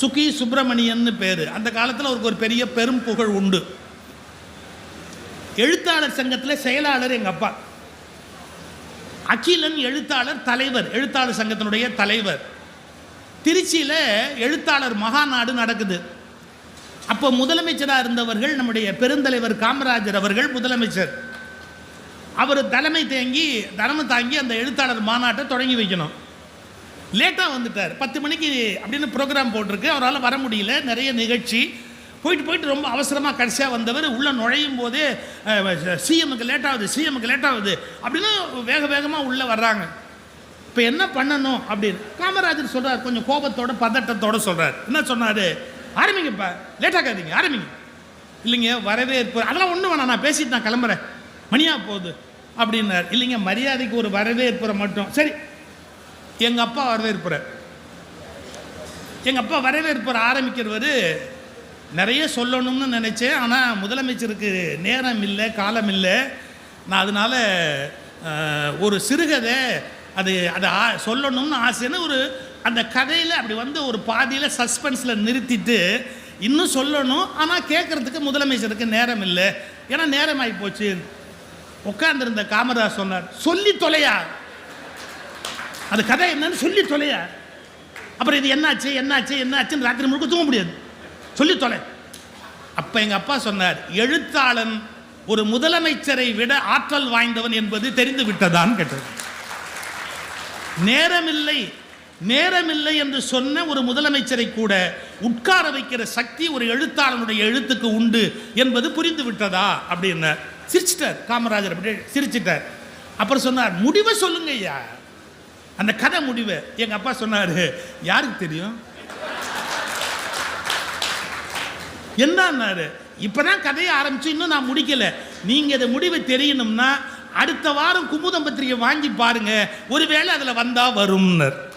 சுகி சுப்பிரமணியன்னு பேர். அந்த காலத்தில் அவருக்கு ஒரு பெரிய பெரும் புகழ் உண்டு. எழுத்தாளர் சங்கத்தில் செயலாளர் எங்கள் அப்பா. அகிலன் எழுத்தாளர் தலைவர் எழுத்தாளர் சங்கத்தினுடைய தலைவர். திருச்சியில் எழுத்தாளர் மகாநாடு நடக்குது. அப்போ முதலமைச்சராக இருந்தவர்கள் நம்முடைய பெருந்தலைவர் காமராஜர் அவர்கள் முதலமைச்சர். அவர் தலைமை தேங்கி தலைமை தாங்கி அந்த எழுத்தாளர் மாநாட்டை தொடங்கி வைக்கணும். லேட்டாக வந்துட்டார். பத்து மணிக்கு அப்படின்னு ப்ரோக்ராம் போட்டிருக்கு. அவரால் வர முடியல. நிறைய நிகழ்ச்சி. போயிட்டு போயிட்டு ரொம்ப அவசரமாக கடைசியாக வந்தவர். உள்ளே நுழையும் போதே சிஎம்முக்கு லேட் ஆகுது சிஎம்முக்கு லேட் ஆகுது அப்படின்னு வேக வேகமாக உள்ளே வர்றாங்க. இப்போ என்ன பண்ணணும் அப்படின்னு. காமராஜர் சொல்கிறார் கொஞ்சம் கோபத்தோட பதட்டத்தோட சொல்கிறார் என்ன சொன்னார்? ஆரம்பிங்கப்பா. லேட்டாக்காதீங்க ஆரம்பிங்க. இல்லைங்க வரவேற்பு அதெல்லாம் ஒன்றும் வேணாம் நான் பேசிட்டு நான் கிளம்புறேன். மணியாக போகுது. அப்படின்னார். இல்லைங்க மரியாதைக்கு ஒரு வரவேற்புரை மட்டும். சரி எங்கள் அப்பா வரவேற்புரை எங்கள் அப்பா வரவேற்புரை ஆரம்பிக்கிறவர் நிறைய சொல்லணும்னு நினச்சேன். ஆனால் முதலமைச்சருக்கு நேரம் இல்லை காலம் இல்லை. நான் அதனால ஒரு சிறுகதை அது அதை ஆ- சொல்லணும்னு ஆசைன்னு ஒரு அந்த கதையில் அப்படி வந்து ஒரு பாதியில் சஸ்பென்ஸில் நிறுத்திட்டு இன்னும் சொல்லணும். ஆனால் கேட்குறதுக்கு முதலமைச்சருக்கு நேரம் இல்லை. ஏன்னா நேரம் ஆகி போச்சு. உட்காந்துருந்த காமராஜ் சொன்னார் சொல்லி தொலையா? அது கதை என்னன்னு சொல்லி தொலைய. அப்புறம் இது என்னாச்சு என்னாச்சு என்னாச்சுன்னு ராத்திரி முழுக்க தூங்க முடியாது. சொல்லி தொலை. அப்போ எங்கள் அப்பா சொன்னார் எழுத்தாளன் ஒரு முதலமைச்சரை விட ஆற்றல் வாய்ந்தவன் என்பது தெரிந்து விட்டதான் கேட்டது. நேரமில்லை நேரமில்லை என்று சொன்ன ஒரு முதலமைச்சரை கூட உட்கார வைக்கிற சக்தி ஒரு எழுத்தாளனுடைய எழுத்துக்கு உண்டு என்பது புரிந்து விட்டதா அப்படின்னார் சிரிச்சிட்டார். காமராஜர் அப்படி சிரிச்சிட்டார். அப்புறம் சொன்னார் முடிவை சொல்லுங்க ஐயா அந்த கதை முடிவை எங்க அப்பா சொன்னார். யாருக்கு தெரியும்? என்னன்னாரு? இப்பதான் கதையை ஆரம்பிச்சு இன்னும் நான் முடிக்கல. நீங்க இதை முடிவு தெரியணும்னா அடுத்த வாரம் குமுதம் பத்திரிகை வாங்கி பாருங்க. ஒருவேளை அதுல வந்தா வரும்னர்.